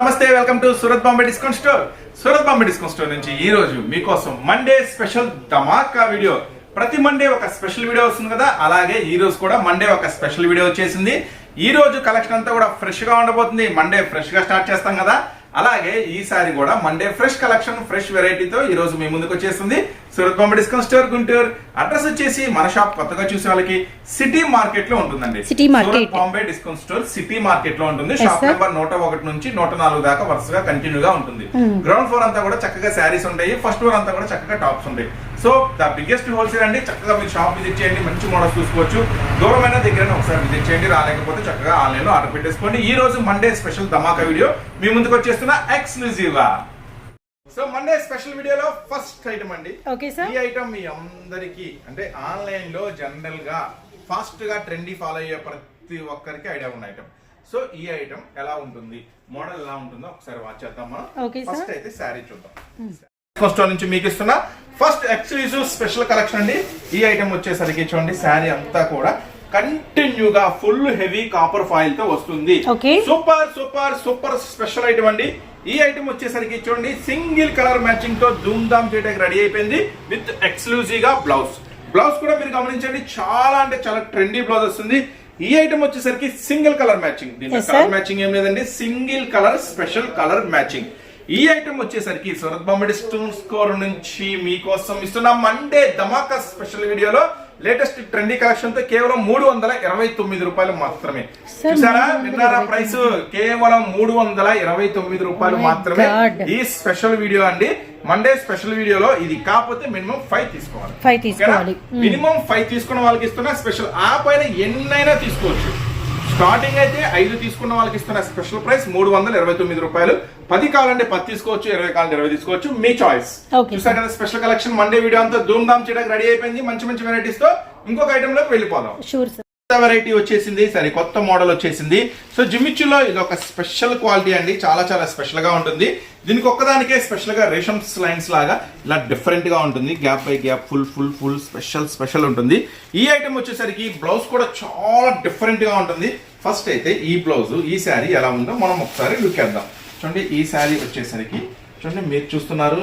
నమస్తే welcome to Surat Bombay discount store. Surat Bombay discount store నుంచి ఈ రోజు మీకోసం మండే స్పెషల్ ధమాకా వీడియో. ప్రతి మండే ఒక స్పెషల్ వీడియో వస్తుంది కదా అలాగే ఈ రోజు కూడా మండే ఒక స్పెషల్ వీడియో వచ్చేసింది. ఈ రోజు కలెక్షన్ అంతా కూడా ఫ్రెష్గా ఉండబోతుంది. మండే ఫ్రెష్గా స్టార్ట్ చేస్తాం కదా. అలాగే ఈసారి కూడా మండే ఫ్రెష్ కలెక్షన్ ఫ్రెష్ వెరైటీతో ఈ రోజు మీ ముందుకు వచ్చేస్తుంది. Surat Bombay discount store Guntur. Address వచ్చేసి మన షాప్ కొత్తగా చూసే వాళ్ళకి సిటీ మార్కెట్లో ఉంటుందండి. Market. Surat Bombay discount store city మార్కెట్లో ఉంటుంది. షాప్. నెంబర్ నూట ఒకటి నుంచి నూట నాలుగు దాకా వరుసగా కంటిన్యూ గా ఉంటుంది గ్రౌండ్ ఫ్లోర్ అంతా కూడా చక్కగా శారీస్ ఉంటాయి. ఫస్ట్ ఫ్లోర్ అంతా కూడా చక్కగా టాప్స్ ఉంటాయి. సో ద బిగ్గెస్ట్ హోల్సేల్ అండి. చక్కగా మీరు షాప్ విజిట్ చేయండి. మంచి మోడల్స్ చూసుకోవచ్చు. దూరమైన దగ్గర ఒకసారి విజిట్ చేయండి. రాలేకపోతే చక్కగా ఆన్లైన్లో ఆర్డర్ పెట్టేసుకోండి. ఈ రోజు మండే స్పెషల్ ధమాకా వీడియో. మీ ముందుకు వచ్చేస్తున్న ఎక్స్క్లూజివ్ సో మండే స్పెషల్ వీడియోలో ఫస్ట్ ఐటమ్ అండి. ఈ ఐటమ్ మీ అందరికి అంటే ఆన్లైన్లో జనరల్గా ఫాస్ట్గా ట్రెండీ ఫాలో అయ్యే ప్రతి ఒక్కరికి ఐడియా ఉన్న ఐటమ్ సో ఈ ఐటమ్ ఎలా ఉంటుంది? మోడల్ ఎలా ఉంటుందో ఒకసారి వాచ్ చేద్దాం మనం. ఫస్ట్ అయితే శారీ చూద్దాం. స్టోర్ నుంచి మీకు ఇస్తున్న. ఫస్ట్ ఎక్స్క్లూజివ్ స్పెషల్ కలెక్షన్ అండి. ఈ ఐటమ్ వచ్చేసరికి చూడండి శారీ అంతా కూడా కంటిన్యూగా ఫుల్ హెవీ కాపర్ ఫాయిల్తో వస్తుంది. Super super super special item అండి. ఈ ఐటమ్ వచ్చేసరికి చూడండి సింగిల్ కలర్ మ్యాచింగ్తో ధూమ్ ధామ్ చేయడానికి రెడీ అయిపోయింది విత్ ఎక్స్క్లూజివ్గా బ్లౌజ్ బ్లౌజ్ కూడా మీరు గమనించండి చాలా అంటే చాలా ట్రెండీ బ్లౌజ్ వస్తుంది. ఈ ఐటమ్ వచ్చేసరికి సింగిల్ కలర్ మ్యాచింగ్ దీంట్లో. కలర్ మ్యాచింగ్ ఏం లేదండి single colour special colour matching ఈ ఐటమ్ వచ్చేసరికి సూరత్ బాంబే స్టోన్ స్కోర్ నుంచి మీకోసం ఇస్తున్న మండే ధమాకా స్పెషల్ వీడియోలో లేటెస్ట్ ట్రెండీ కలెక్షన్తో కేవలం మూడు వందల ఇరవై తొమ్మిది రూపాయలు మాత్రమే. చూసారా? విన్నారా ప్రైస్ కేవలం మూడు వందల ఇరవై తొమ్మిది రూపాయలు Oh మాత్రమే. ఈ స్పెషల్ వీడియో అండి. మండే స్పెషల్ వీడియోలో ఇది కాకపోతే మినిమం ఫైవ్ తీసుకోవాలి. Five తీసుకోవాలి. మినిమం ఫైవ్ తీసుకున్న వాళ్ళకి ఇస్తున్న స్పెషల్ ఆ పైన ఎన్నైనా తీసుకోవచ్చు. స్టార్టింగ్ అయితే ఐదు తీసుకున్న వాళ్ళకి ఇస్తున్న స్పెషల్ ప్రైస్ మూడు వందల ఇరవై తొమ్మిది రూపాయలు. పది కావాలంటే పది తీసుకోవచ్చు ఇరవై కావాలంటే ఇరవై తీసుకోవచ్చు. మీ చాయిస్. చూసారు కదా స్పెషల్ కలెక్షన్ మండే వీడియో అంతా ధూమ్ ధామ్ చేయడానికి రెడీ అయిపోయింది. మంచి మంచి వెరైటీస్తో ఇంకొక ఐటమ్లోకి వెళ్ళిపోదాం. షూర్ సార్ కొత్త వెరైటీ వచ్చేసింది సరే కొత్త మోడల్ వచ్చేసింది. సో జిమ్మిచ్చులో ఇది ఒక స్పెషల్ క్వాలిటీ అండి. చాలా చాలా స్పెషల్గా ఉంటుంది. దీనికి ఒక్కదానికే స్పెషల్గా రేషమ్స్ లైన్స్ లాగా ఇలా డిఫరెంట్గా ఉంటుంది. Gap by gap full full full special special ఉంటుంది. ఈ ఐటమ్ వచ్చేసరికి బ్లౌజ్ కూడా చాలా డిఫరెంట్గా ఉంటుంది. ఫస్ట్ అయితే ఈ బ్లౌజ్ ఈ శారీ ఎలా ఉందో మనం ఒకసారి లుక్ వేద్దాం చూడండి ఈ శారీ వచ్చేసరికి చూడండి మీరు చూస్తున్నారు.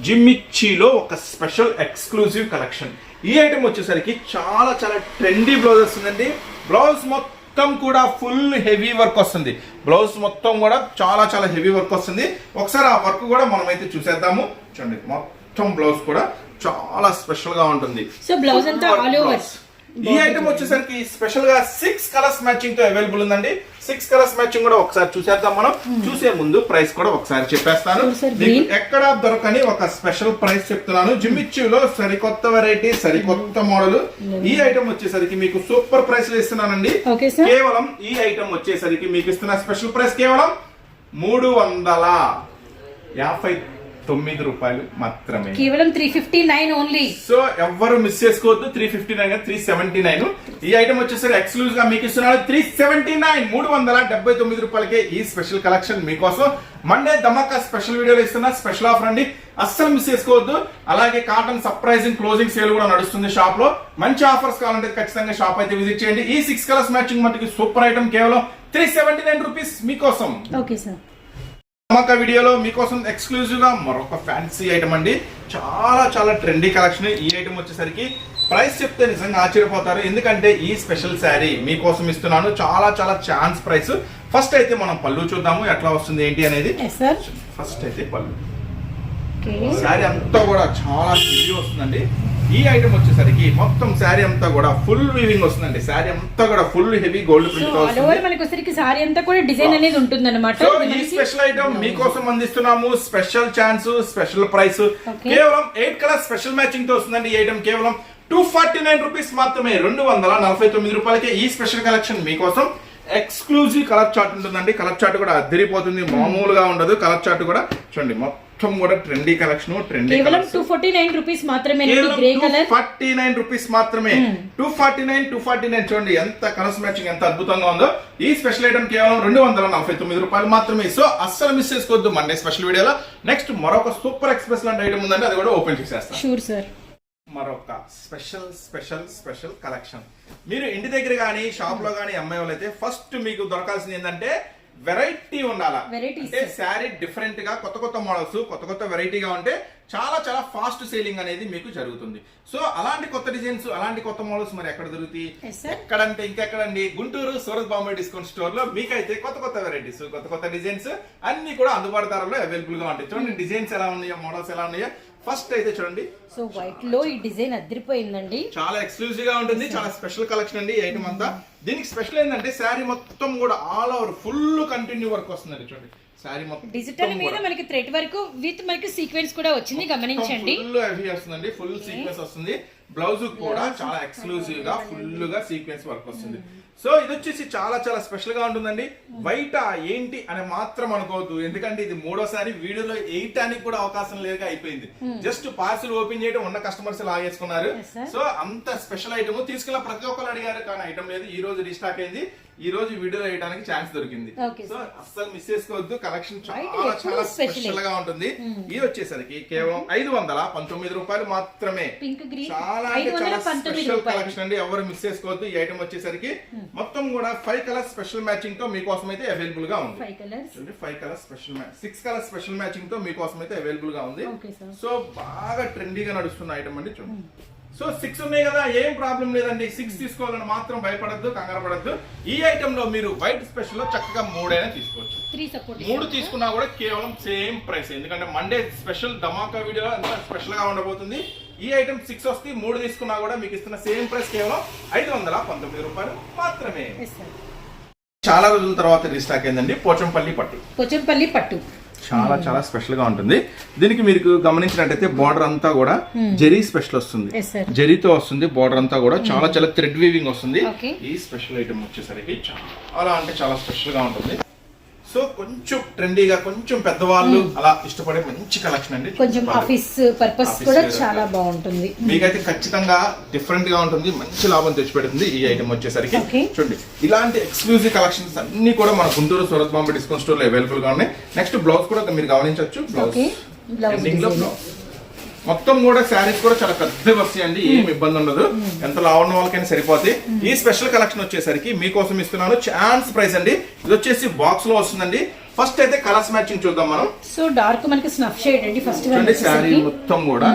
జిమ్మిచ్చిలో ఒక స్పెషల్ ఎక్స్క్లూజివ్ కలెక్షన్. ఈ ఐటమ్ వచ్చేసరికి చాలా చాలా ట్రెండీ బ్లౌజ్ వస్తుందండి బ్లౌజ్ మొత్తం కూడా ఫుల్ హెవీ వర్క్ వస్తుంది. బ్లౌజ్ మొత్తం కూడా చాలా చాలా హెవీ వర్క్ వస్తుంది. ఒకసారి ఆ వర్క్ కూడా మనం అయితే చూసేద్దాము. చూడండి మొత్తం బ్లౌజ్ కూడా చాలా స్పెషల్గా ఉంటుంది. So, blouse అంతా over. blouse. ఈ ఐటమ్ వచ్చేసరికి స్పెషల్గా సిక్స్ కలర్స్ మ్యాచింగ్తో అవైలబుల్ ఉందండి. సిక్స్ కలర్స్ మ్యాచింగ్ కూడా ఒకసారి చూసేద్దాం మనం. చూసే ముందు ప్రైస్ కూడా ఒకసారి చెప్పేస్తాను. ఎక్కడ దొరకని ఒక స్పెషల్ ప్రైస్ చెప్తున్నాను. జిమ్మిచ్చులో సరికొత్త వెరైటీ సరికొత్త మోడల్ ఈ ఐటమ్ వచ్చేసరికి మీకు సూపర్ ప్రైస్లో ఇస్తున్నానండి. కేవలం ఈ ఐటమ్ వచ్చేసరికి మీకు ఇస్తున్న స్పెషల్ ప్రైస్ కేవలం మూడు వందల యాభై తొమ్మిది రూపాయలు మాత్రమే. కేవలం three fifty nine only so ఎవ్వరు మిస్ చేసుకోవద్దు three fifty nine three seventy nine ఈ ఐటమ్ వచ్చేసరికి ఎక్స్క్లూజివ్గా మీకు ఇస్తున్నాడు త్రీ సెవెంటీ నైన్ మూడు వందల డెబ్బై తొమ్మిది రూపాయలకే ఈ స్పెషల్ కలెక్షన్ మీకోసం. మండే ధమాకా స్పెషల్ వీడియోలో ఇస్తున్న. స్పెషల్ ఆఫర్ అండి. అస్సలు మిస్ చేసుకోవద్దు. అలాగే కాటన్ సర్ప్రైజింగ్ క్లోజింగ్ సేల్ కూడా నడుస్తుంది షాప్లో. మంచి ఆఫర్స్ కావాలంటే ఖచ్చితంగా షాప్ అయితే విజిట్ చేయండి. ఈ సిక్స్ కలర్స్ మ్యాచింగ్ మటుకి సూపర్ ఐటమ్ కేవలం త్రీ సెవెంటీ నైన్ రూపీస్ మీకోసం. ఓకే సార్ ధమాకా వీడియోలో మీకోసం ఎక్స్క్లూజివ్గా మరొక ఫ్యాన్సీ ఐటమ్ అండి. చాలా చాలా ట్రెండీ కలెక్షన్ ఈ ఐటమ్ వచ్చేసరికి ప్రైస్ చెప్తే నిజంగా ఆశ్చర్యపోతారు. ఎందుకంటే ఈ స్పెషల్ శారీ మీకోసం ఇస్తున్నాను. చాలా చాలా ఛాన్స్ ప్రైస్ ఫస్ట్ అయితే మనం పళ్ళు చూద్దాము. ఎట్లా వస్తుంది ఏంటి అనేది. ఫస్ట్ అయితే పళ్ళు. శారీ అంతా కూడా చాలా హెవీ వస్తుందండి. ఈ ఐటమ్ వచ్చేసరికి మొత్తం శారీ అంతా కూడా ఫుల్ వీవింగ్ వస్తుందండి. శారీ అంతా కూడా ఫుల్ హెవీ గోల్డ్ ప్రింట్ వస్తుంది మనకి సారీ అంతా కూడా డిజైన్ అనేది ఉంటుంది అనమాట సో ఈ స్పెషల్ ఐటమ్ మీకోసం అందిస్తున్నాము. Special chance special price. కేవలం ఎయిట్ కలర్ స్పెషల్ మ్యాచింగ్తో వస్తుందండి ఈ ఐటమ్ కేవలం టూ ఫార్టీ నైన్ రూపీస్ మాత్రమే. రెండు వందల నలభై తొమ్మిది రూపాయలకే ఈ స్పెషల్ కలెక్షన్ మీకోసం ఎక్స్క్లూజివ్ కలర్ చార్ట్ ఉంటుందండి. కలర్ చార్ట్ కూడా అద్దరిపోతుంది. మామూలుగా ఉండదు. కలర్ చార్ట్ కూడా చూడండి మొత్తం కూడా ట్రెండీ కలెక్షన్ ట్రెండీ కేవలం టూ ఫార్టీ నైన్ రూపీస్ మాత్రమే grey colour. Forty nine rupees మాత్రమే. Two forty nine two forty nine చూడండి ఎంత కలర్స్ మ్యాచింగ్ ఎంత అద్భుతంగా ఉందో. ఈ స్పెషల్ ఐటమ్ కేవలం రెండు వందల నలభై తొమ్మిది రూపాయలు మాత్రమే. సో అస్సలు మిస్ చేసుకోవద్దు మండే స్పెషల్ వీడియోలో నెక్స్ట్ మరొక సూపర్ ఎక్స్ప్రెస్ లాంటి ఐటమ్ ఉందండి అది కూడా ఓపెన్ చేసేస్తాను. షూర్ సార్ మరొక స్పెషల్ స్పెషల్ స్పెషల్ కలెక్షన్ మీరు ఇంటి దగ్గర కానీ షాప్లో కానీ అమ్మాయి వాళ్ళైతే ఫస్ట్ మీకు దొరకాల్సింది ఏంటంటే వెరైటీ ఉండాలా. అంటే శారీ డిఫరెంట్గా కొత్త కొత్త మోడల్స్ కొత్త కొత్త వెరైటీగా ఉంటే చాలా చాలా ఫాస్ట్ సేలింగ్ అనేది మీకు జరుగుతుంది. సో అలాంటి కొత్త డిజైన్స్ అలాంటి కొత్త మోడల్స్ మరి ఎక్కడ దొరుకుతాయి. ఎక్కడంటే ఇంకెక్కడండి? గుంటూరు సూరత్ బాంబే డిస్కౌంట్ స్టోర్లో మీకైతే కొత్త కొత్త వెరైటీస్ కొత్త కొత్త డిజైన్స్ అన్ని కూడా అందుబాటు ధరలో అవైలబుల్గా ఉంటాయి. చూడండి డిజైన్స్ ఎలా ఉన్నాయో మోడల్స్ ఎలా ఉన్నాయో. ఫస్ట్ అయితే చూడండి. సో వైట్లో ఈ డిజైన్ అదిరిపోయిందండి. చాలా ఎక్స్క్లూజివ్గా ఉంటుంది చాలా స్పెషల్ కలెక్షన్ అండి ఐటమ్ అంతా. దీనికి స్పెషల్ ఏంటంటే శారీ మొత్తం కూడా all over full continue work వస్తుందండి చూడండి. శారీ మొత్తం డిజిటల్ మీద మనకి థ్రెడ్ వరకు విత్ మనకి సీక్వెన్స్ కూడా వచ్చింది గమనించండి. ఫుల్ హెవీ వస్తుందండి ఫుల్ సీక్వెన్స్ వస్తుంది. బ్లౌజ్ కూడా చాలా ఎక్స్క్లూజివ్గా ఫుల్గా సీక్వెన్స్ వర్క్ వస్తుంది. సో ఇది వచ్చేసి చాలా చాలా స్పెషల్గా ఉంటుందండి. బయట ఏంటి అని మాత్రం అనుకోవద్దు. ఎందుకంటే ఇది మూడోసారి వీడియోలో వేయటానికి కూడా అవకాశం లేక అయిపోయింది. జస్ట్ పార్సిల్ ఓపెన్ చేయడం ఉన్న కస్టమర్స్ లాగేసుకున్నారు. సో అంత స్పెషల్ ఐటమ్ తీసుకెళ్ళ ప్రతి ఒక్కరు అడిగారు కానీ ఐటమ్ లేదు. ఈ రోజు రీస్టాక్ అయింది. ఈ రోజు వీడియోలో వేయడానికి ఛాన్స్ దొరికింది. సో అస్సలు మిస్ చేసుకోవద్దు. కలెక్షన్ చాలా చాలా. స్పెషల్గా ఉంటుంది. ఇది వచ్చేసరికి కేవలం ఐదు వందల పంతొమ్మిది రూపాయలు మాత్రమే. చాలా చాలా స్పెషల్ కలెక్షన్ అండి. ఎవరు మిస్ చేసుకోవద్దు. ఈ ఐటమ్ వచ్చేసరికి మొత్తం కూడా ఫైవ్ కలర్ స్పెషల్ మ్యాచింగ్తో మీకోసం అయితే అవైలబుల్గా ఉంది. Five colour special match six colour special మ్యాచింగ్తో మీకోసం అయితే అవైలబుల్గా ఉంది. సో బాగా ట్రెండీగా నడుస్తున్న ఐటమ్ అండి. చూడండి. సో సిక్స్ ఉన్నాయి కదా ఏం ప్రాబ్లం లేదండి. సిక్స్ తీసుకోవాలని మాత్రం భయపడద్దు కంగారు పడద్దు. ఈ ఐటమ్లో మీరు వైట్ స్పెషల్లో చక్కగా మూడైనా తీసుకోవచ్చు. మూడు తీసుకున్నా కూడా కేవలం సేమ్ ప్రైస్. ఎందుకంటే మండే స్పెషల్ ధమాకా వీడియో అంతా స్పెషల్గా ఉండబోతుంది. ఈ ఐటమ్ సిక్స్ వస్తే మూడు తీసుకున్నా కూడా మీకు ఇస్తున్న సేమ్ ప్రైస్ కేవలం ఐదు వందల పంతొమ్మిది రూపాయలు మాత్రమే. చాలా రోజుల తర్వాత రీస్టాక్ అయిందండి. పోచంపల్లి పట్టు. పోచంపల్లి పట్టు. చాలా చాలా స్పెషల్గా ఉంటుంది. దీనికి మీరు గమనించినట్టయితే బార్డర్ అంతా కూడా జెరీ స్పెషల్ వస్తుంది. జెరీతో వస్తుంది బార్డర్ అంతా కూడా చాలా చాలా థ్రెడ్ వీవింగ్ వస్తుంది. ఈ స్పెషల్ ఐటమ్ వచ్చేసరికి చాలా అంటే చాలా స్పెషల్గా ఉంటుంది. సో కొంచెం ట్రెండీగా కొంచెం పెద్దవాళ్ళు అలా ఇష్టపడే మంచి కలెక్షన్ అండి కొంచెం ఆఫీస్ పర్పస్ కూడా చాలా. బాగుంటుంది. మీకైతే ఖచ్చితంగా డిఫరెంట్గా ఉంటుంది మంచి లాభం తెచ్చిపెడుతుంది ఈ ఐటమ్ వచ్చేసరికి. చూడండి ఇలాంటి ఎక్స్క్లూజివ్ కలెక్షన్స్ అన్ని కూడా మన గుంటూరు సూరత్ బాంబే డిస్కౌంట్ స్టోర్లో అవైలబుల్గా ఉన్నాయి. నెక్స్ట్ బ్లౌజ్ కూడా మీరు గమనించవచ్చు. బ్లౌజ్లో. బ్లౌజ్ మొత్తం కూడా శారీస్ కూడా చాలా పెద్దవి వస్తాయండి ఏం ఇబ్బంది ఉండదు. ఎంత లావు ఉన్న వాళ్ళకైనా సరిపోతాయి ఈ స్పెషల్ కలెక్షన్ వచ్చేసరికి మీకోసం ఇస్తున్నాను ఛాన్స్ ప్రైస్ అండి. ఇది వచ్చేసి బాక్స్లో వస్తుందండి. ఫస్ట్ అయితే కలర్స్ మ్యాచింగ్ చూద్దాం మనం. సో డార్క్ మనకి స్నఫ్ షేడ్ అండి ఫస్ట్ శారీ మొత్తం కూడా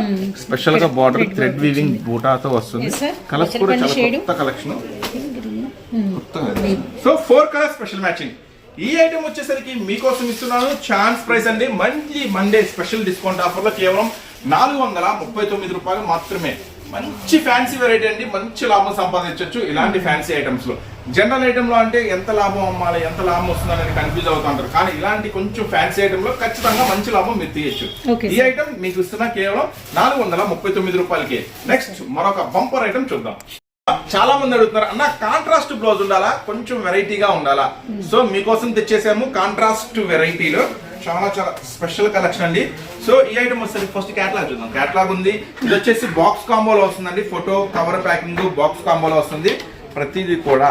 స్పెషల్గా బార్డర్ థ్రెడ్ వీవింగ్. బూటాతో వస్తుంది. కలర్స్ కూడా చాలా. కొత్త collection so four colour special matching ఈ ఐటమ్ వచ్చేసరికి మీకోసం ఇస్తున్నాను. ఛాన్స్ ప్రైస్ అండి. మంచి మండే స్పెషల్ డిస్కౌంట్ ఆఫర్లో కేవలం నాలుగు వందల ముప్పై తొమ్మిది రూపాయలు మాత్రమే. మంచి ఫ్యాన్సీ వెరైటీ అండి. మంచి లాభం సంపాదించవచ్చు ఇలాంటి ఫ్యాన్సీ ఐటమ్స్లో. జనరల్ ఐటమ్లో అంటే ఎంత లాభం అమ్మాలి ఎంత లాభం వస్తుంది అనేది కన్ఫ్యూజ్ అవుతుంటారు కానీ ఇలాంటి కొంచెం ఫ్యాన్సీ ఐటమ్లో ఖచ్చితంగా మంచి లాభం మీరు తీయచ్చు. ఈ ఐటమ్ మీకు ఇస్తున్న కేవలం నాలుగు వందల ముప్పై తొమ్మిది రూపాయలకి. నెక్స్ట్ మరొక బంపర్ ఐటమ్ చూద్దాం. చాలా మంది అడుగుతున్నారు అన్న కాంట్రాస్ట్ బ్లౌజ్ ఉండాలా? కొంచెం వెరైటీగా ఉండాలా? సో మీకోసం తెచ్చేసాము కాంట్రాస్ట్ వెరైటీలో చాలా చాలా స్పెషల్ కలెక్షన్ అండి. సో ఈ ఐటమ్ వస్తుంది ఫస్ట్ క్యాట్లాగ్ చూద్దాం. క్యాట్లాగ్ ఉంది. ఇది వచ్చేసి బాక్స్ కాంబోలో వస్తుందండి. ఫోటో కవర్ ప్యాకింగ్ బాక్స్ కాంబోలో వస్తుంది. ప్రతిదీ కూడా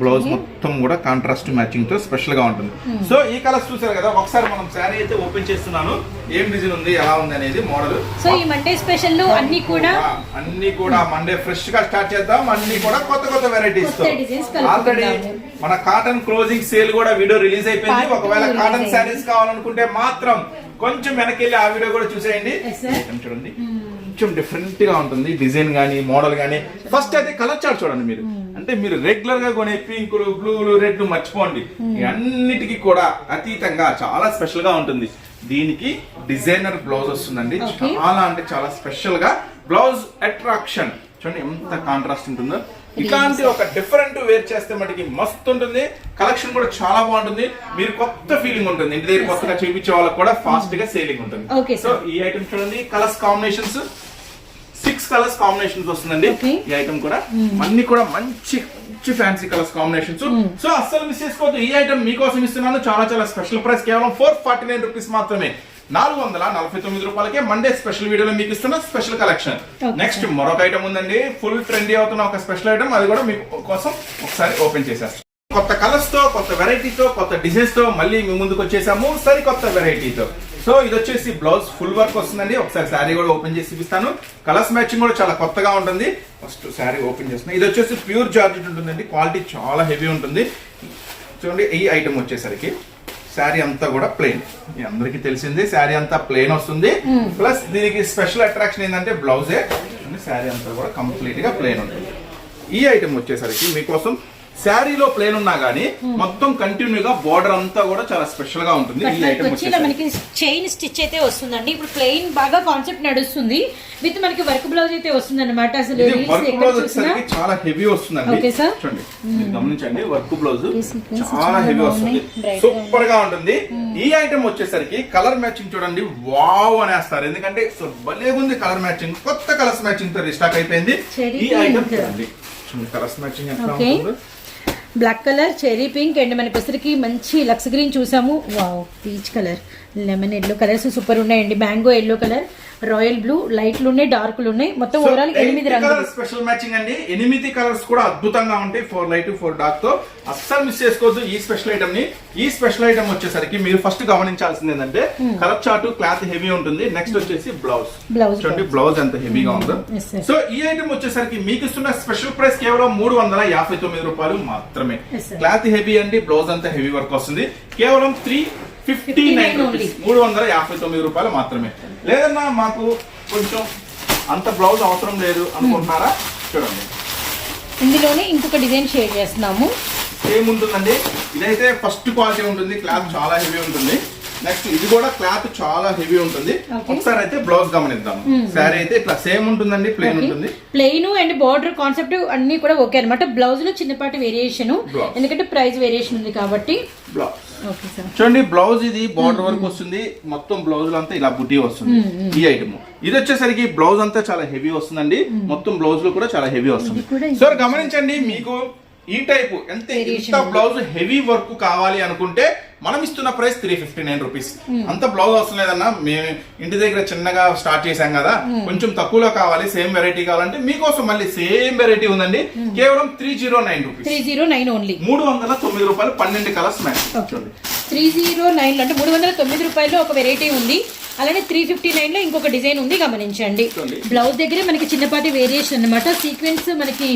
బ్లౌజ్ మొత్తం కూడా కాంట్రాస్ట్ మ్యాచింగ్తో స్పెషల్గా ఉంటుంది. సో ఈ కలర్స్ చూసారు కదా ఒకసారి మనం శారీ అయితే ఓపెన్ చేస్తున్నాను. ఏం డిజైన్ ఉంది ఎలా ఉంది అనేది మోడల్ సో ఈ మండే స్పెషల్లో అన్ని కూడా అన్ని కూడా మండే ఫ్రెష్గా స్టార్ట్ చేద్దాం. అన్ని కూడా కొత్త కొత్త వెరైటీస్. ఆల్రెడీ మన కాటన్ క్లోజింగ్ సేల్ కూడా వీడియో రిలీజ్ అయిపోయింది. ఒకవేళ కాటన్. శారీస్ కావాలనుకుంటే మాత్రం కొంచెం వెనక్కి వెళ్ళి ఆ వీడియో కూడా చూసేయండి. చూడండి. కొంచెం డిఫరెంట్గా ఉంటుంది డిజైన్ గానీ మోడల్ గానీ. ఫస్ట్ అయితే కలర్ చార్ట్ చూడండి మీరు. అంటే మీరు రెగ్యులర్గా కొనే పింకులు బ్లూలు రెడ్ మర్చిపోండి. అన్నిటికీ కూడా అతీతంగా చాలా స్పెషల్గా ఉంటుంది. దీనికి డిజైనర్ బ్లౌజ్ వస్తుందండి. చాలా అంటే చాలా స్పెషల్గా బ్లౌజ్ అట్రాక్షన్ చూడండి ఎంత కాంట్రాస్ట్ ఉంటుందో. ఇలాంటి ఒక డిఫరెంట్ వేర్ చేస్తే మటుకి మస్తు ఉంటుంది. కలెక్షన్ కూడా చాలా బాగుంటుంది. మీరు కొత్త ఫీలింగ్ ఉంటుంది. ఇంటి దగ్గర కొత్తగా చూపించే వాళ్ళకి కూడా ఫాస్ట్గా సేలింగ్ ఉంటుంది. సో. ఈ ఐటమ్ చూడండి colours combinations six colours combinations వస్తుందండి. ఈ ఐటమ్ కూడా. అన్ని కూడా మంచి మంచి ఫ్యాన్సీ కలర్స్ కాంబినేషన్స్ సో అస్సలు మిస్ చేసుకోవద్దు. ఈ ఐటమ్ మీకోసం ఇస్తున్నాను. చాలా చాలా స్పెషల్ ప్రైస్ కేవలం ఫోర్ ఫార్టీ నైన్ రూపీస్ మాత్రమే. నాలుగు వందల నలభై తొమ్మిది రూపాయలకే మండే స్పెషల్ వీడియోలో మీకు ఇస్తున్న స్పెషల్ కలెక్షన్. నెక్స్ట్ మరొక ఐటమ్ ఉందండి. ఫుల్ ట్రెండీ అవుతున్న ఒక స్పెషల్ ఐటమ్ అది కూడా మీకు కోసం ఒకసారి ఓపెన్ చేసేస్తాం. కొత్త కలర్స్తో కొత్త వెరైటీతో కొత్త డిజైన్స్తో మళ్ళీ మీ ముందుకు వచ్చేసాము. సరికొత్త వెరైటీతో సో ఇది వచ్చేసి బ్లౌజ్ ఫుల్ వర్క్ వస్తుందండి. ఒకసారి శారీ కూడా ఓపెన్ చేసి చూపిస్తాను. కలర్స్ మ్యాచింగ్ కూడా చాలా కొత్తగా ఉంటుంది. ఫస్ట్ శారీ ఓపెన్ చేస్తున్నా. ఇది వచ్చేసి ప్యూర్ జార్జెట్ ఉంటుందండి. క్వాలిటీ చాలా హెవీ ఉంటుంది. చూడండి ఈ ఐటమ్ వచ్చేసరికి శారీ అంతా కూడా ప్లెయిన్. అందరికి తెలిసింది శారీ అంతా ప్లెయిన్ వస్తుంది. ప్లస్ దీనికి స్పెషల్ అట్రాక్షన్ ఏంటంటే బ్లౌజే. శారీ అంతా కూడా కంప్లీట్గా ప్లెయిన్ ఉంటుంది. ఈ ఐటమ్ వచ్చేసరికి మీకోసం శారీలో ప్లెయిన్ ఉన్నా గానీ మొత్తం కంటిన్యూగా బోర్డర్ అంతా కూడా చాలా స్పెషల్గా ఉంటుంది. ఈ ఐటమ్ మనకి చైన్ స్టిచ్ అయితే వస్తుందండి. ఇప్పుడు ప్లెయిన్ బాగా కాన్సెప్ట్ నడుస్తుంది. విత్ మనకి వర్క్ బ్లౌజ్ అయితే వస్తుంది అనమాట అసలు వర్క్ బ్లౌజ్ వచ్చేసరికి చాలా హెవీ వస్తుందండి. చూడండి. మీరు గమనించండి వర్క్ బ్లౌజ్ చాలా హెవీ. వస్తుంది. సూపర్గా ఉంటుంది. ఈ ఐటమ్ వచ్చేసరికి కలర్ మ్యాచింగ్ చూడండి. వావ్ అనేస్తారు. ఎందుకంటే సో భలే ఉంది కలర్ మ్యాచింగ్ కొత్త కలర్స్ మ్యాచింగ్తో రిస్టాక్ అయిపోయింది. ఈ ఐటమ్. చూడండి. కలర్స్ మ్యాచింగ్ ఎట్లా Okay. ఉంటుందో. Black colour cherry pink and మన పెసరికి మంచి లక్స్ గ్రీన్ చూసాము. Wow peach colour. Lemon yellow colours super ఉన్నాయండి mango yellow colour royal blue లైట్లు ఉన్నాయి డార్క్లు ఉన్నాయి. మొత్తం ఓవరాల్ ఎనిమిది రంగులు. స్పెషల్ మ్యాచింగ్ అండి. ఎనిమిది కలర్స్ కూడా అద్భుతంగా ఉంటాయి. ఫోర్ లైట్ ఫోర్ డార్క్తో. అస్సలు మిస్ చేసుకోవద్దు ఈ స్పెషల్ ఐటమ్ని. ఈ స్పెషల్ ఐటమ్ వచ్చేసరికి మీరు ఫస్ట్ గమనించాల్సింది ఏంటంటే కలర్ చార్ట్ క్లాత్ హెవీ ఉంటుంది. నెక్స్ట్ వచ్చేసి బ్లౌజ్. Blouse, చూడండి బ్లౌజ్ ఎంత హెవీగా ఉందో. Yes, sir. సో ఈ ఐటమ్ వచ్చేసరికి మీకు ఇస్తున్న స్పెషల్ ప్రైస్ కేవలం మూడు వందల యాభై తొమ్మిది రూపాయలు మాత్రమే. క్లాత్ హెవీ అండి బ్లౌజ్ అంతా హెవీ వర్క్ వస్తుంది. కేవలం త్రీ ఫిఫ్టీ నైన్ 59 రూపీస్. మూడు వందల యాభై తొమ్మిది రూపాయలు మాత్రమే. లేదన్నా మాకు కొంచెం అంత బ్లౌజ్ అవసరం లేదు అనుకుంటున్నారా? చూడండి. ఇందులోనే ఇంకొక డిజైన్ షేర్ చేస్తున్నాము. సేమ్ ఉంటుందండి ఇదైతే ఫస్ట్ క్వాలిటీ ఉంటుంది క్లాత్ చాలా హెవీ ఉంటుంది. నెక్స్ట్ ఇది కూడా క్లాత్ చాలా హెవీ ఉంటుంది. ఒకసారి అయితే బ్లౌజ్ గమనిద్దాం. శారీ అయితే ఇట్లా సేమ్ ఉంటుందండి ప్లేన్ ఉంటుంది. ప్లెయిన్ అండ్ బార్డర్ కాన్సెప్ట్ అన్ని కూడా ఓకే అనమాట బ్లౌజ్లో చిన్నపాటి వేరియేషన్. ఎందుకంటే ప్రైస్ వేరియేషన్ ఉంది కాబట్టి. బ్లౌజ్. సార్ చూడండి బ్లౌజ్ ఇది బార్డర్ వరకు వస్తుంది. మొత్తం బ్లౌజ్ అంతా ఇలా బుటీ వస్తుంది. ఈ ఐటమ్ ఇది వచ్చేసరికి బ్లౌజ్ అంతా చాలా హెవీ వస్తుందండి. మొత్తం బ్లౌజ్లో కూడా చాలా హెవీ వస్తుంది. సార్ గమనించండి మీకు ఈ టైప్ ఎంత ఎంత బ్లౌజ్ హెవీ వర్క్ కావాలి అనుకుంటే మనం ఇస్తున్న price three fifty nine rupees అంత బ్లౌజ్ అవసరం లేదన్నా మేము ఇంటి దగ్గర చిన్నగా స్టార్ట్ చేశాం కదా కొంచెం తక్కువలో కావాలి సేమ్ వెరైటీ కావాలంటే మీకోసం మళ్ళీ సేమ్ వెరైటీ ఉందండి. కేవలం three zero nine rupees three zero nine only మూడు వందల తొమ్మిది రూపాయలు పన్నెండు కలర్స్ చూడండి త్రీ జీరో నైన్ అంటే మూడు వందల తొమ్మిది రూపాయలు ఒక వెరైటీ ఉంది. అలానే త్రీ ఫిఫ్టీ నైన్లో ఇంకొక డిజైన్ ఉంది గమనించండి. బ్లౌజ్ దగ్గరే మనకి చిన్నపాటి వేరియేషన్ అన్నమాట. సీక్వెన్స్ మనకి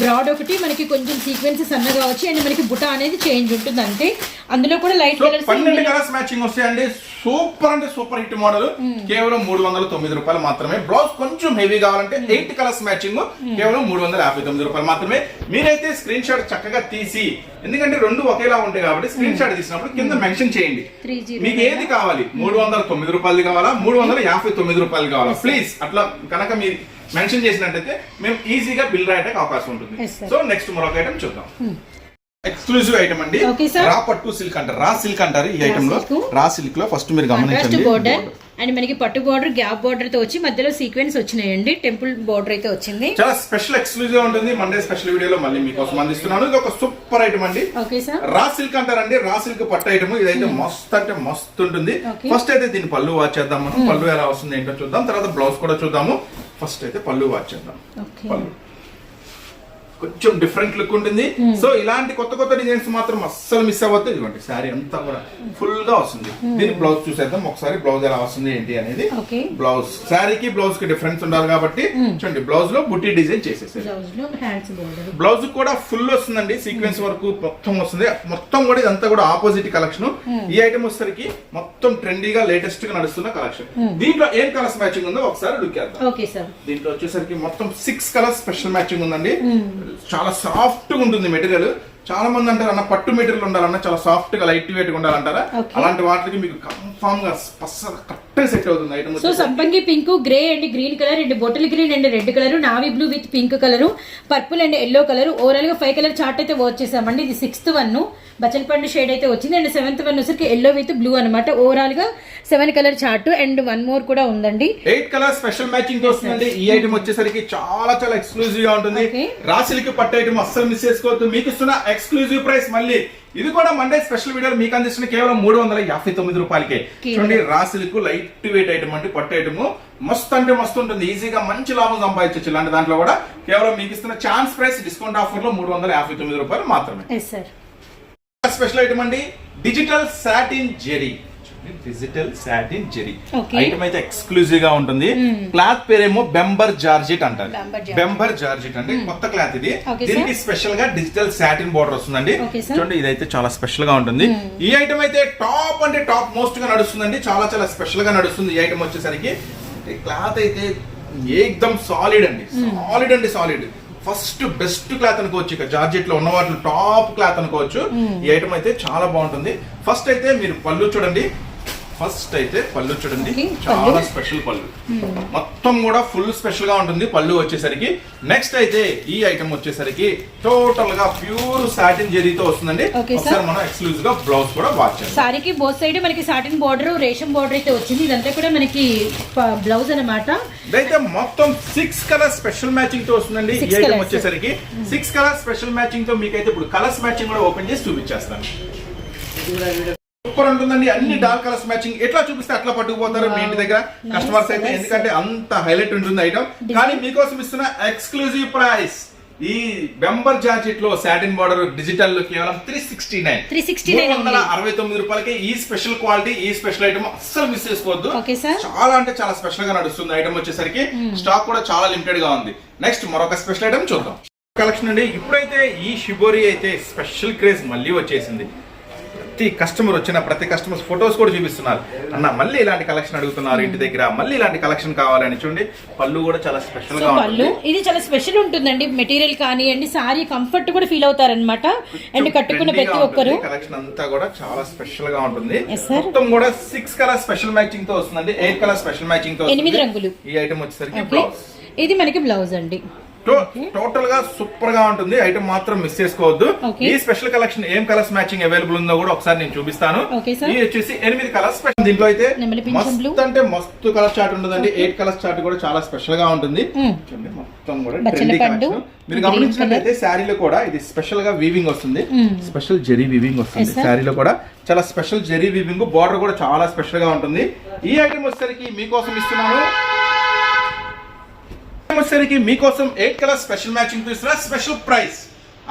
బ్రాడ్ ఒకటి మనకి కొంచెం సీక్వెన్స్ సన్నగా వచ్చి అండ్ మనకి బుట్ట అనేది చేంజ్ ఉంటుంది అంతే. అందులో కూడా లైట్ కలర్స్ పన్నెండు కలర్స్ మ్యాచింగ్ వస్తాయండి. సూపర్ అంటే సూపర్ హిట్ మోడల్ కేవలం మూడు వందల తొమ్మిది రూపాయలు మాత్రమే. బ్లౌజ్ కొంచెం హెవీ కావాలంటే ఎయిట్ కలర్స్ మ్యాచింగ్ కేవలం మూడు వందల యాభై తొమ్మిది రూపాయలు మాత్రమే. మీరైతే స్క్రీన్ షాట్ చక్కగా తీసి ఎందుకంటే రెండు ఒకేలా ఉంటాయి కాబట్టి స్క్రీన్ షాట్ తీసినప్పుడు కింద మెన్షన్ చేయండి. త్రీ జీరో మీకు ఏది కావాలి? మూడు వందల తొమ్మిది రూపాయలు కావాలా? మూడు వందల యాభై తొమ్మిది రూపాయలు కావాలా? ప్లీజ్ అట్లా కనుక మీరు మెన్షన్ చేసినట్టయితే మేము ఈజీగా బిల్ రాయడానికి అవకాశం ఉంటుంది. సో నెక్స్ట్ మరొక ఐటమ్ చూద్దాం. ఎక్స్క్లూజివ్ ఐటమ్ అండి. రా పట్టు సిల్క్ అంటారు. రా సిల్క్ అంటారు ఈ ఐటమ్లో. రా సిల్క్లో ఫస్ట్ మీరు గమనించండి. అండ్ మనకి పట్టు బోర్డర్ గ్యాప్ బోర్డర్తో వచ్చి మధ్యలో సీక్వెన్స్ వచ్చినాయండి. టెంపుల్ బోర్డర్ అయితే వచ్చింది. చాలా స్పెషల్ ఎక్స్క్లూజివ్ ఉంటుంది. మండే స్పెషల్ వీడియోలో మళ్ళీ మీకోసం అందిస్తున్నాను. ఇది ఒక సూపర్ ఐటమ్ అండి. ఓకే సార్ రా సిల్క్ అంటారండి. రా సిల్క్ పట్టు ఐటమ్ ఇదైతే మస్త్ అంటే మస్త్ ఉంటుంది. ఫస్ట్ అయితే దీని పళ్ళు వాచ్ చేద్దాం మనం. పళ్ళు ఎలా వస్తుంది ఏంటో చూద్దాం. తర్వాత బ్లౌజ్ కూడా చూద్దాము. ఫస్ట్ అయితే పళ్ళు వాచ్ చేద్దాం. ఓకే పళ్ళు. కొంచెం డిఫరెంట్ లుక్ ఉంటుంది. సో ఇలాంటి కొత్త కొత్త డిజైన్స్ మాత్రం అస్సలు మిస్ అవ్వద్దు. ఇదిగోండి శారీ అంతా కూడా ఫుల్గా వస్తుంది దీని బ్లౌజ్ చూసేద్దాం. ఒకసారి బ్లౌజ్ ఎలా వస్తుంది ఏంటి అనేది బ్లౌజ్ శారీకి బ్లౌజ్కి డిఫరెన్స్ ఉండాలి కాబట్టి చూడండి బ్లౌజ్లో బుట్టి డిజైన్ చేసేసారు. బ్లౌజ్ కూడా ఫుల్ వస్తుందండి. సీక్వెన్స్ వరకు మొత్తం వస్తుంది. మొత్తం కూడా ఇదంతా కూడా ఆపోజిట్ కలెక్షన్ ఈ ఐటమ్ వచ్చేసరికి మొత్తం ట్రెండీగా లేటెస్ట్గా నడుస్తున్న కలెక్షన్ దీంట్లో ఏం కలర్స్ మ్యాచింగ్ ఉందో ఒకసారి లుక్ దీంట్లో వచ్చేసరికి మొత్తం సిక్స్ కలర్స్ స్పెషల్ మ్యాచింగ్ ఉందండి. చాలా సాఫ్ట్గా ఉంటుంది మెటీరియల్. చాలా మంది అంటారు అన్న పట్టు మెటీరియల్ ఉండాలన్న చాలా సాఫ్ట్గా లైట్ వెయిట్గా ఉండాలంటారా. అలాంటి వాటికి మీకు కన్ఫామ్గా కరెక్ట్ సెట్ అవుతుంది ఐటమ్ సో సంపంగి pink grey and green colour and bottle green and red colour navy blue with pink colour purple and yellow colour ఓవరాల్గా ఫైవ్ కలర్ చార్ట్ అయితే వచ్చేసామండి ఇది సిక్స్త్ వన్ బచన్పండు షేడ్ అయితే వచ్చింది. అండ్ సెవెంత్ వన్ వచ్చరికి yellow with blue అనమాట ఓవరాల్గా seven colour chart and one more కూడా ఉందండి. ఎయిట్ కలర్ స్పెషల్ మ్యాచింగ్ వస్తుందండి ఈ ఐటమ్ వచ్చేసరికి చాలా చాలా ఎక్స్క్లూజివ్గా ఉంటుంది. రాశిలికి పట్టు ఐటమ్ అస్సలు మిస్ చేసుకోవద్దు. మీకు ఇస్తున్న ఎక్స్క్లూజివ్ ప్రైస్ మళ్ళీ ఇది కూడా మండే స్పెషల్ వీడియో మీకు అందిస్తున్న కేవలం మూడు వందల యాభై తొమ్మిది రూపాయలకే. చూడండి రాశిలకు లైట్ వెయిట్ ఐటమ్ అంటే పట్టు ఐటమ్. మస్తు అంటే మస్తు ఉంటుంది. ఈజీగా మంచి లాభం సంపాదించవచ్చు ఇలాంటి దాంట్లో కూడా. కేవలం మీకు ఇస్తున్న ఛాన్స్ ప్రైస్ డిస్కౌంట్ ఆఫర్లో మూడు వందల యాభై తొమ్మిది రూపాయలు మాత్రమే. స్పెషల్ ఐటమ్ అండి. Digital satin zari digital satin zari. Item అయితే ఎక్స్క్లూజివ్గా ఉంటుంది. క్లాత్ పేరేమో బెంబర్ జార్జిట్ అంటారు. బెంబర్ జార్జిట్ అంటే కొత్త క్లాత్ ఇది. దీనికి స్పెషల్గా డిజిటల్ సాటిన్ బోర్డర్ వస్తుందండి. చూడండి ఇదైతే చాలా స్పెషల్గా ఉంటుంది. ఈ ఐటమ్ అయితే టాప్ అంటే టాప్ మోస్ట్గా నడుస్తుందండి. చాలా చాలా స్పెషల్గా నడుస్తుంది ఈ ఐటమ్ వచ్చేసరికి. క్లాత్ అయితే ఏకదమ్ సాలిడ్ అండి. సాలిడ్ అండి సాలిడ్ ఫస్ట్ బెస్ట్ క్లాత్ అనుకోవచ్చు. ఇక జార్జెట్లో ఉన్న వాటిలో టాప్ క్లాత్ అనుకోవచ్చు. ఈ ఐటమ్ అయితే చాలా బాగుంటుంది. ఫస్ట్ అయితే మీరు పళ్ళు చూడండి. ఫస్ట్ అయితే పళ్ళు చూడండి. చాలా. స్పెషల్ పళ్ళు. మొత్తం కూడా ఫుల్ స్పెషల్గా ఉంటుంది పళ్ళు వచ్చేసరికి. నెక్స్ట్ అయితే ఈ ఐటమ్ వచ్చేసరికి టోటల్గా ప్యూర్ సాటిన్ జెరీతో వస్తుందండి. ఒకసారి మనం ఎక్స్క్లూజివ్గా బ్లౌజ్ కూడా వాచ్ సారీకి బోత్ సైడ్ మనకి సాటిన్ బార్డర్ రేషం బార్డర్ అయితే వచ్చింది. ఇదంతా కూడా మనకి బ్లౌజ్ అన్నమాట. ఇదైతే మొత్తం సిక్స్ కలర్ స్పెషల్ మ్యాచింగ్తో వస్తుందండి. ఈ ఐటమ్. వచ్చేసరికి సిక్స్ కలర్ స్పెషల్ మ్యాచింగ్తో మీకైతే ఇప్పుడు కలర్స్ మ్యాచింగ్ కూడా ఓపెన్ చేసి చూపించేస్తాను. సూపర్ ఉంటుందండి. అన్ని డార్క్ కలర్స్ మ్యాచింగ్. ఎట్లా చూపిస్తే అట్లా పట్టుకుపోతారు మీ ఇంటి దగ్గర? కస్టమర్స్ అయితే. ఎందుకంటే అంత హైలైట్ ఉంటుంది ఐటమ్ కానీ మీకోసం ఇస్తున్న ఎక్స్క్లూజివ్ ప్రైస్ ఈ బెంబర్ జార్జెట్లో సాటిన్ బార్డర్ డిజిటల్లో కేవలం త్రీ సిక్స్టీ నైన్ 369 వందల అరవై తొమ్మిది రూపాయలకి ఈ స్పెషల్ క్వాలిటీ ఈ స్పెషల్ ఐటమ్ అస్సలు మిస్ చేసుకోవద్దు. చాలా అంటే చాలా స్పెషల్గా నడుస్తుంది ఐటమ్ వచ్చేసరికి. స్టాక్ కూడా చాలా లిమిటెడ్గా ఉంది. నెక్స్ట్ మరొక స్పెషల్ ఐటమ్ చూద్దాం. కలెక్షన్ అండి. ఇప్పుడైతే ఈ షిబోరి అయితే స్పెషల్ క్రేజ్ మళ్ళీ వచ్చేసింది. ప్రతి కస్టమర్ వచ్చిన ప్రతి కస్టమర్స్ ఫొటోస్ కూడా చూపిస్తున్నారు. అన్న మళ్ళీ ఇలాంటి కలెక్షన్ అడుగుతున్నారు ఇంటి దగ్గర. మళ్ళీ ఇలాంటి కలెక్షన్ కావాలని చూడండి. పళ్ళు కూడా చాలా స్పెషల్గా పళ్ళు ఇది చాలా స్పెషల్ ఉంటుందండి. మెటీరియల్ కానివ్వండి సారీ కంఫర్ట్ కూడా ఫీల్ అవుతారన్నమాట. అండ్ కట్టుకున్న ప్రతి ఒక్కరు. కలెక్షన్ అంతా కూడా చాలా స్పెషల్గా ఉంటుంది. మొత్తం కూడా సిక్స్ కలర్ స్పెషల్ మ్యాచింగ్తో వస్తుందండి. ఎయిట్ కలర్ స్పెషల్ మ్యాచింగ్తో. ఎనిమిది రంగులు. ఈ ఐటమ్ వచ్చేసరికి బ్లౌజ్ ఇది మనకి బ్లౌజ్ అండి. టోటల్గా సూపర్గా ఉంటుంది ఐటమ్ మాత్రం మిస్ చేసుకోవద్దు. ఈ స్పెషల్ కలెక్షన్ ఏం కలర్స్ మ్యాచింగ్ అవైలబుల్ ఉందో కూడా ఒకసారి నేను చూపిస్తాను. ఇది వచ్చేసి ఎనిమిది కలర్స్ స్పెషల్ దీంట్లో అయితే. మస్తు అంటే మస్తు కలర్ చార్ట్ ఉంటుందండి ఎయిట్ కలర్స్ చార్ట్ కూడా చాలా స్పెషల్గా ఉంటుంది Hmm. మొత్తం కూడా పండు, collection. మీరు గమనించినట్లయితే శారీలో కూడా ఇది స్పెషల్గా వీవింగ్ వస్తుంది. స్పెషల్ జెరీ వీవింగ్ వస్తుంది. శారీలో కూడా చాలా స్పెషల్ జెరీ వీవింగ్ బార్డర్ కూడా చాలా స్పెషల్గా ఉంటుంది ఈ ఐటమ్ వచ్చేసరికి మీకోసం ఇస్తున్నాను వచ్చేసరికి మీకోసం ఎయిట్ కలర్ స్పెషల్ మ్యాచింగ్ తీసుకున్న స్పెషల్ ప్రైస్.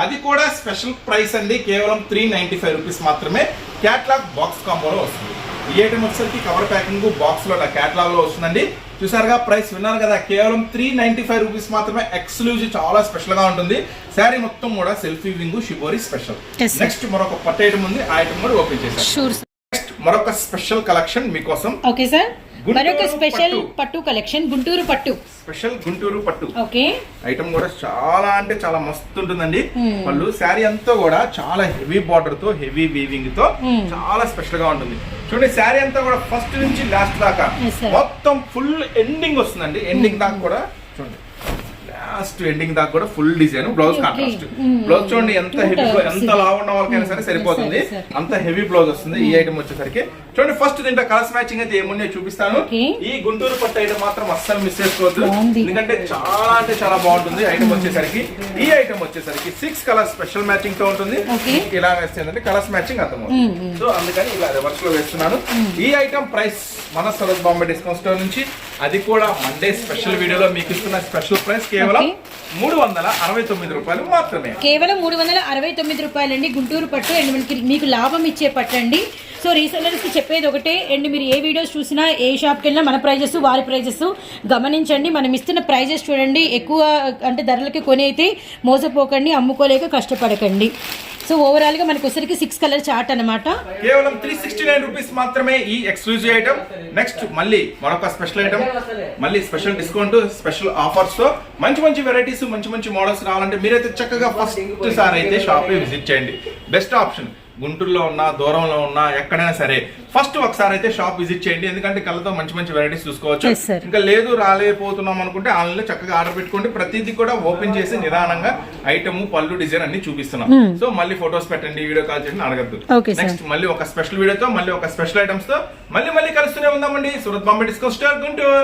అది కూడా స్పెషల్ ప్రైస్ అండి కేవలం త్రీ నైన్టీ ఫైవ్ రూపీస్ మాత్రమే. క్యాట్లాగ్ బాక్స్ కాంబోలో వస్తుంది. ఈ ఐటమ్ వచ్చేసరికి కవర్ ప్యాకింగ్ బాక్స్లో క్యాట్లాగ్లో వస్తుందండి. చూసారుగా ప్రైస్ విన్నారు కదా కేవలం త్రీ నైన్టీ ఫైవ్ రూపీస్ మాత్రమే. ఎక్స్క్లూజివ్ చాలా స్పెషల్గా ఉంటుంది. శారీ మొత్తం కూడా సెల్ఫీ వింగ్ షిబోరి స్పెషల్. నెక్స్ట్ మరొక పట్టు ఐటమ్ ఉంది ఆ ఐటమ్ కూడా ఓపెన్ చేశారు మరొక స్పెషల్ కలెక్షన్ మీకోసం ఓకే సార్. మరొక స్పెషల్ పట్టు. కలెక్షన్ గుంటూరు పట్టు. స్పెషల్ గుంటూరు పట్టు. ఓకే. ఐటమ్ కూడా చాలా అంటే చాలా మస్తు ఉంటుందండి. పళ్ళు శారీ అంతా కూడా చాలా హెవీ బార్డర్తో హెవీ వీవింగ్తో. చాలా స్పెషల్గా ఉంటుంది. చూడండి శారీ అంతా కూడా ఫస్ట్ నుంచి లాస్ట్ దాకా. మొత్తం ఫుల్ ఎండింగ్ వస్తుందండి. ఎండింగ్ దాకా కూడా చూడండి. లాస్ట్ ఎండింగ్ దాకా కూడా full design blouse contrast Hmm. Blouse చూడండి ఎంత హెవీ. ఎంత లావు ఉన్న వాళ్ళకైనా సరే Hmm. సరిపోతుంది. అంత హెవీ బ్లౌజ్ వస్తుంది ఈ ఐటమ్ వచ్చేసరికి చూడండి ఫస్ట్ దీంట్లో కలర్స్ మ్యాచింగ్ అయితే ఏమున్నాయో చూపిస్తాను. ఈ గుంటూరు పట్టు ఐటమ్ మాత్రం అస్సలు మిస్ చేసుకోవద్దు. ఎందుకంటే చాలా అంటే చాలా బాగుంటుంది. ఐటమ్ వచ్చేసరికి ఈ ఐటమ్ వచ్చేసరికి సిక్స్ కలర్ స్పెషల్ మ్యాచింగ్తో ఉంటుంది. ఇలా వేస్తే కలర్స్ మ్యాచింగ్ అర్థం. సో అందుకని ఇలా రివర్స్లో వేస్తున్నాను. ఈ ఐటమ్ ప్రైస్ మన సరస్ బాంబే డిస్కౌంట్ స్టోర్ నుంచి అది కూడా మండే స్పెషల్ వీడియోలో మీకు ఇస్తున్న స్పెషల్ ప్రైస్ కేవలం. మూడు వందల అరవై తొమ్మిది రూపాయలు మాత్రమే. కేవలం మూడు వందల అరవై తొమ్మిది రూపాయలండి గుంటూరు పట్టు. అండ్ మనకి మీకు లాభం ఇచ్చే పట్టండి. సో రీసెలర్స్కి చెప్పేది ఒకటే అండ్ మీరు ఏ వీడియోస్ చూసినా ఏ షాప్కి వెళ్ళినా మన ప్రైజెస్ వారి ప్రైజెస్ గమనించండి. మనం ఇస్తున్న ప్రైజెస్ చూడండి ఎక్కువ అంటే ధరలకి కొని అయితే మోసపోకండి అమ్ముకోలేక కష్టపడకండి. సో ఓవరాల్గా మనకు వచ్చరికి సిక్స్ కలర్ చార్ట్ అనమాట కేవలం త్రీ సిక్స్టీ నైన్ రూపీస్ మాత్రమే ఈ ఎక్స్క్లూజివ్ ఐటమ్ నెక్స్ట్ మళ్ళీ మరొక స్పెషల్ ఐటమ్ మళ్ళీ స్పెషల్ డిస్కౌంట్ స్పెషల్ ఆఫర్స్తో మంచి మంచి వెరైటీస్ మంచి మంచి మోడల్స్ రావాలంటే మీరైతే చక్కగా ఫస్ట్ సార్ అయితే షాప్ విజిట్ చేయండి. బెస్ట్ ఆప్షన్ గుంటూరులో ఉన్నా దూరంలో ఉన్నా ఎక్కడైనా సరే ఫస్ట్ ఒకసారి అయితే షాప్ విజిట్ చేయండి. ఎందుకంటే కళ్ళతో మంచి మంచి వెరైటీస్ చూసుకోవచ్చు. ఇంకా లేదు రాలేకపోతున్నాం అనుకుంటే ఆన్లైన్లో చక్కగా ఆర్డర్ పెట్టుకోండి. ప్రతిదీ కూడా ఓపెన్ చేసి నిదానంగా ఐటమ్ పళ్ళు డిజైన్ అన్ని చూపిస్తున్నాం. సో మళ్ళీ ఫొటోస్ పెట్టండి వీడియో కాల్ చేయండి అడగద్దు. నెక్స్ట్ మళ్ళీ ఒక స్పెషల్ వీడియోతో మళ్ళీ ఒక స్పెషల్ ఐటమ్స్తో మళ్ళీ మళ్ళీ కలుస్తూనే ఉందామండి. Surat Bombay discount star Guntur